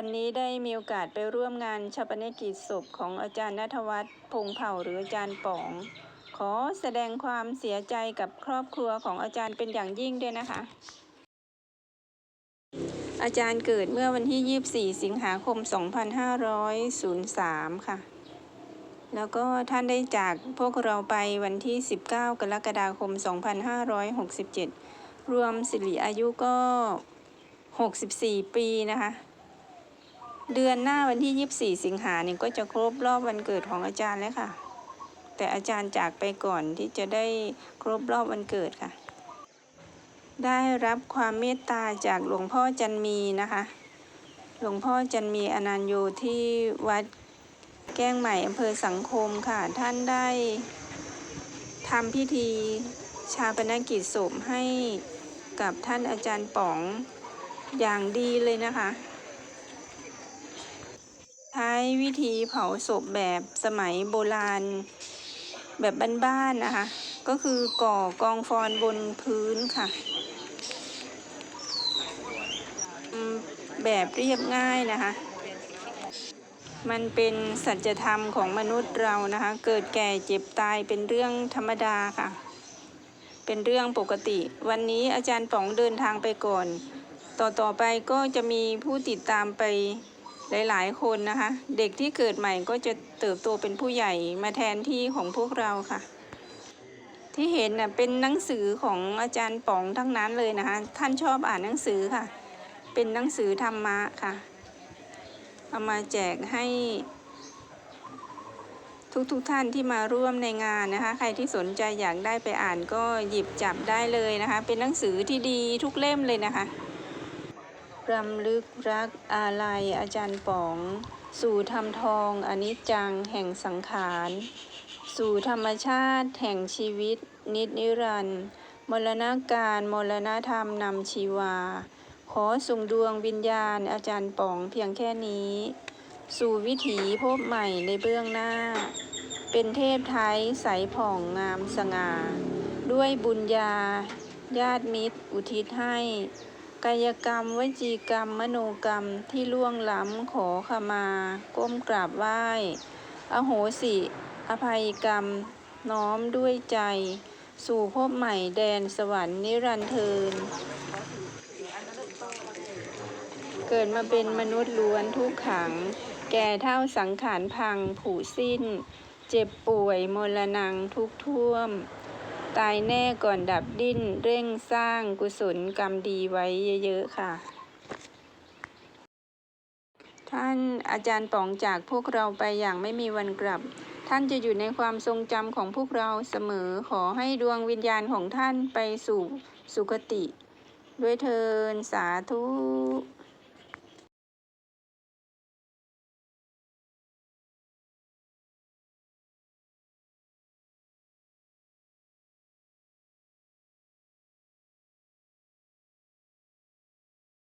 วันนี้ได้มีโอกาสไปร่วมงานชาปนกิจศพของอาจารย์ณัฐวัฒน์พงเผ่าหรืออาจารย์ป๋อง ขอแสดงความเสียใจกับครอบครัวของอาจารย์เป็นอย่างยิ่งด้วยนะคะ อาจารย์เกิดเมื่อวันที่ 24 สิงหาคม 2503 ค่ะแล้วก็ท่านได้จากพวกเราไปวันที่ 19 กรกฎาคม 2567 รวมสิริอายุก็ 64 ปีนะคะ เดือนหน้าวันที่ 24 สิงหาเนี่ยก็จะครบรอบวันเกิดของอาจารย์แล้วค่ะ แต่อาจารย์จากไปก่อนที่จะได้ครบรอบวันเกิดค่ะ ได้รับความเมตตาจากหลวงพ่อจันมีนะคะ หลวงพ่อจันมีอนันโยที่วัดแก้งใหม่อำเภอสังคมค่ะ ท่านได้ทำพิธีชาปนกิจศพให้กับท่านอาจารย์ป๋องอย่างดีเลยนะคะ ใช้วิธีเผาศพแบบสมัยโบราณ แบบบ้านๆนะคะ ก็คือก่อกองฟอนบนพื้นค่ะ แบบเรียบง่ายนะคะ มันเป็นสัจธรรมของมนุษย์เรานะคะ เกิดแก่เจ็บตายเป็นเรื่องธรรมดาค่ะ เป็นเรื่องปกติ วันนี้อาจารย์ป๋องเดินทางไปก่อน ต่อต่อไปก็จะมีผู้ติดตามไป หลาย ๆ คนนะคะ เด็กที่เกิดใหม่ก็จะเติบโตเป็นผู้ใหญ่มาแทนที่ของพวกเราค่ะ ที่เห็นน่ะเป็นหนังสือของอาจารย์ป๋องทั้งนั้นเลยนะคะ ท่านชอบอ่านหนังสือค่ะ เป็นหนังสือธรรมะค่ะ เอามาแจกให้ ทุกๆทท่านที่มาร่วมในงานนะคะ ใครที่สนใจอยากได้ไปอ่านก็หยิบจับได้เลยนะคะ เป็นหนังสือที่ดีทุกเล่มเลยนะคะ รำลึกรักอาลัยอาจารย์ป๋อง สู่ธรรมทองอนิจจังแห่งสังขาร สู่ธรรมชาติแห่งชีวิต นิจนิรันดร์มรณการมรณธรรมนำชีวา ขอส่งดวงวิญญาณอาจารย์ป๋องเพียงแค่นี้ สู่วิถีพบใหม่ในเบื้องหน้า เป็นเทพไทยใสผ่องงามสง่า ด้วยบุญญา ญาติมิตรอุทิศให้ กายกรรม วจีกรรม มโนกรรมที่ล่วงล้ำขอขมา ก้มกราบไหว้ อโหสิ อภัยกรรม น้อมด้วยใจ สู่ภพใหม่แดนสวรรค์นิรันดร์เทินเกิดมาเป็นมนุษย์ล้วนทุกขัง แก่เท่าสังขารพังผุสิ้น เจ็บป่วยมรณังทุกข์ท่วม ตายแน่ก่อนดับดิ้น เร่งสร้างกุศลกรรมดีไว้เยอะๆค่ะ ท่านอาจารย์ป๋องจากพวกเราไปอย่างไม่มีวันกลับ ท่านจะอยู่ในความทรงจำของพวกเราเสมอขอให้ดวงวิญญาณของท่านไปสู่สุคติ ด้วยเทินสาธุ